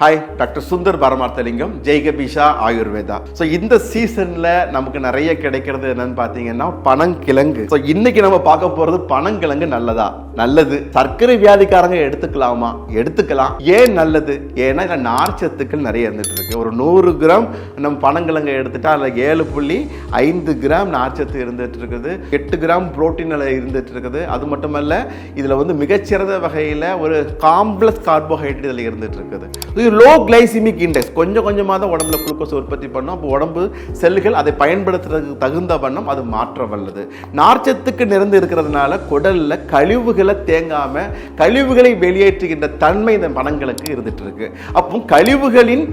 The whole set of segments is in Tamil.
ஹாய் டாக்டர் சுந்தர் பரமார்த்தலிங்கம் ஜெய்கபிஷா ஆயுர்வேதா ஸோ இந்த சீசனில் நமக்கு நிறைய கிடைக்கிறது என்னன்னு பார்த்தீங்கன்னா பனங்கிழங்கு. ஸோ இன்னைக்கு நம்ம பார்க்க போகிறது பனங்கிழங்கு நல்லதா? நல்லது. சர்க்கரை வியாதிக்காரங்க எடுத்துக்கலாமா? எடுத்துக்கலாம். ஏன் நல்லது? ஏன்னா இதில் நார்ச்சத்துக்கள் நிறைய இருந்துட்டு இருக்கு ஒரு நூறு கிராம் நம்ம பனங்கிழங்கு எடுத்துட்டா அதில் ஏழு புள்ளி ஐந்து கிராம் நார்ச்சத்து இருந்துட்டு இருக்குது எட்டு கிராம் புரோட்டீன் இருந்துட்டு இருக்குது அது மட்டுமல்ல இதில் வந்து மிகச்சிறந்த வகையில் ஒரு காம்ப்ளெக்ஸ் கார்போஹைட்ரேட் இதில் இருந்துட்டு இருக்குது இது லோ கிளைசிமிக் இண்டெக்ஸ் கொஞ்சம் கொஞ்சமாக தான் உடம்புல குளுக்கோஸ் உற்பத்தி பண்ணும். அப்போ உடம்பு செல்லுகள் அதை பயன்படுத்துறதுக்கு தகுந்த வண்ணம் அது மாற்ற வல்லது. நார்ச்சத்துக்கு நிறைந்து இருக்கிறதுனால குடலில் கழிவுகளை தேங்காமல் கழிவுகளை வெளியேற்றுகின்ற தன்மை இந்த பணங்களுக்கு இருந்துட்டு இருக்கு. அப்போ கழிவுகளின்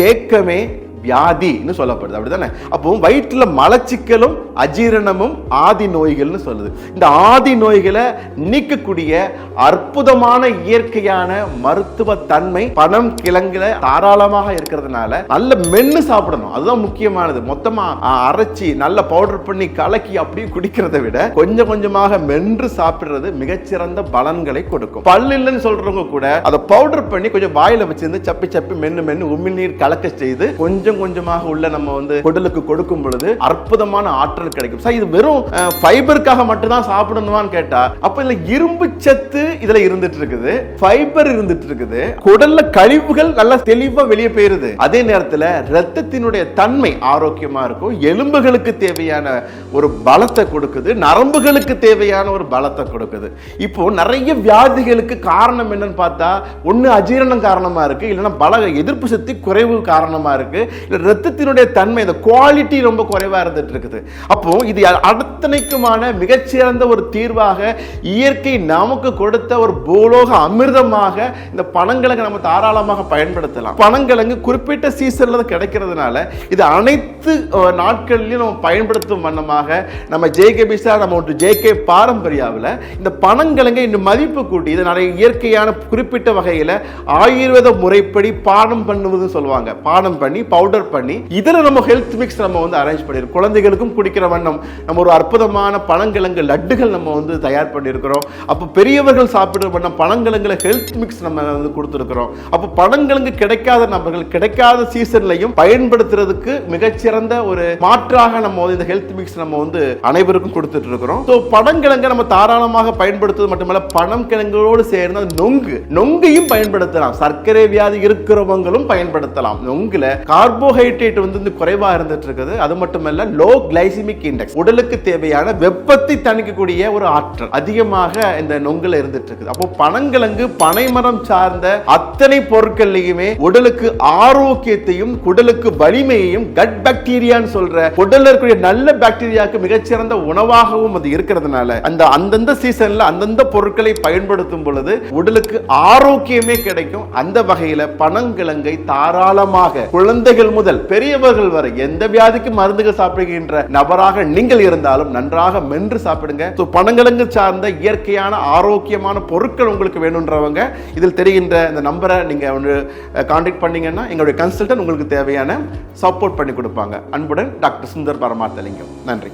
தேக்கமே வியாதின்னு சொல்லப்படுது. அப்படிதானே அப்போ வயிற்றில் மலச்சிக்கலும் அஜீரணமும் ஆதி நோய்கள்னு சொல்லுது. இந்த ஆதி நோய்களை நீக்கக்கூடிய அற்புதமான இயற்கையான மருத்துவ தன்மை பணம் கிழங்குல தாராளமாக இருக்கிறதுனால நல்ல மென்னு சாப்பிடணும். அதுதான் முக்கியமானது. மொத்தமா அரைச்சி நல்ல பவுடர் பண்ணி கலக்கி அப்படியே குடிக்கிறதை விட கொஞ்சம் கொஞ்சமாக மென்று சாப்பிடுறது மிகச்சிறந்த பலன்களை கொடுக்கும். பல் இல்லைன்னு சொல்றவங்க கூட அதை பவுடர் பண்ணி கொஞ்சம் வாயில வச்சிருந்து சப்பி சப்பி மென்னு மென்னு உமிழ்நீர் கலக்க செய்து கொஞ்சம் கொஞ்சம் கொஞ்சமாக உள்ள நம்ம வந்து உடலுக்கு கொடுக்கும் பொழுது அற்புதமான ஆற்றல் கிடைக்கும். சார் இது வெறும் ஃபைபருக்காக மட்டும்தான் சாப்பிடணுமான்னு கேட்டா அப்ப இதுல இரும்பு சத்து இதுல இருந்துட்டு இருக்குது. ஃபைபர் இருந்துட்டு இருக்குது. குடல்ல கழிவுகள் நல்லா தெளிவா வெளியே போயிருது. அதே நேரத்துல ரத்தத்தினுடைய தன்மை ஆரோக்கியமா இருக்கும். எலும்புகளுக்கு தேவையான ஒரு பலத்தை கொடுக்குது. நரம்புகளுக்கு தேவையான ஒரு பலத்தை கொடுக்குது. இப்போ நிறைய வியாதிகளுக்கு காரணம் என்னன்னு பார்த்தா ஒண்ணு அஜீரணம் காரணமா இருக்கு இல்லைன்னா பல எதிர்ப்பு சக்தி குறைவு காரணமா இருக்கு. இல்லை ரத்தத்தினுடைய தன்மை இந்த குவாலிட்டி ரொம்ப குறைவாக இருந்துட்டு இருக்குது. அப்போ இது அத்தனைக்குமான மிகச்சிறந்த ஒரு தீர்வாக இயற்கை நமக்கு கொடுத்த ஒரு பூலோக அமிர்தமாக இந்த பனங்கிழங்கு நம்ம தாராளமாக பயன்படுத்தலாம். பனங்கிழங்கு குறிப்பிட்ட சீசனில் கிடைக்கிறதுனால இது அனைத்து அஹ், நாட்களிலும் நம்ம பயன்படுத்தும் வண்ணமாக நம்ம ஜேகே பிசா நம்ம ஒன்று ஜேகே பாரம்பரியாவில் இந்த பனங்கிழங்கை இன்னும் மதிப்பு கூட்டி இதை நிறைய இயற்கையான குறிப்பிட்ட வகையில் ஆயுர்வேத முறைப்படி பானம் பண்ணுவதுன்னு சொல்லுவாங்க. பானம் பண்ணி பவுடர் பவுடர் பண்ணி இதில் நம்ம ஹெல்த் மிக்ஸ் நம்ம வந்து அரேஞ்ச் பண்ணியிருக்கோம் குழந்தைகளுக்கும் குடிக்கிற வண்ணம் நம்ம ஒரு அற்புதமான பழங்கிழங்கு லட்டுகள் நம்ம வந்து தயார் பண்ணியிருக்கிறோம் அப்போ பெரியவர்கள் சாப்பிடுற வண்ணம் பழங்கிழங்குல ஹெல்த் மிக்ஸ் நம்ம வந்து கொடுத்துருக்குறோம். அப்போ பழங்கிழங்கு கிடைக்காத நபர்கள் கிடைக்காத சீசன்லையும் பயன்படுத்துறதுக்கு மிகச்சிறந்த ஒரு மாற்றாக நம்ம வந்து இந்த ஹெல்த் மிக்ஸ் நம்ம வந்து அனைவருக்கும் கொடுத்துட்டு இருக்கிறோம் ஸோ பழங்கிழங்கை நம்ம தாராளமாக பயன்படுத்துவது மட்டுமல்ல பணம் கிழங்கோடு சேர்ந்த நொங்கு நொங்கையும் பயன்படுத்தலாம். சர்க்கரை வியாதி இருக்கிறவங்களும் பயன்படுத்தலாம். நொங்குல கார்போஹைட்ரேட் வந்து இந்த குறைவா இருந்துட்டு இருக்குது அது மட்டுமல்ல லோ கிளைசிமிக் இண்டெக்ஸ் உடலுக்கு தேவையான வெப்பத்தை தணிக்கக்கூடிய ஒரு ஆற்றல் அதிகமாக இந்த நொங்குல இருந்துட்டு இருக்குது அப்போ பனங்கிழங்கு பனைமரம் சார்ந்த அத்தனை பொருட்கள்லையுமே உடலுக்கு ஆரோக்கியத்தையும் குடலுக்கு வலிமையையும் கட் பாக்டீரியான்னு சொல்ற உடல்ல இருக்கக்கூடிய நல்ல பாக்டீரியாவுக்கு மிகச்சிறந்த உணவாகவும் அது இருக்கிறதுனால அந்த அந்தந்த சீசன்ல அந்தந்த பொருட்களை பயன்படுத்தும் பொழுது உடலுக்கு ஆரோக்கியமே கிடைக்கும். அந்த வகையில பனங்கிழங்கை தாராளமாக குழந்தைகள் முதல் பெரியவர்கள் வரை எந்த வியாதிக்கு மருந்துகள் சாப்பிடுகின்ற நபராக நீங்கள் இருந்தாலும் நன்றாக மென்று சாப்பிடுங்க. பணங்களுக்கு சார்ந்த இயற்கையான ஆரோக்கியமான பொருட்கள் உங்களுக்கு வேணுன்றவங்க இதில் தெரிகின்ற இந்த நம்பரை நீங்க வந்து கான்டாக்ட் பண்ணீங்கன்னா எங்களுடைய கன்சல்டன்ட் உங்களுக்கு தேவையான சப்போர்ட் பண்ணி கொடுப்பாங்க. அன்புடன் டாக்டர் சுந்தர் பரமார்த்தலிங்கம். நன்றி.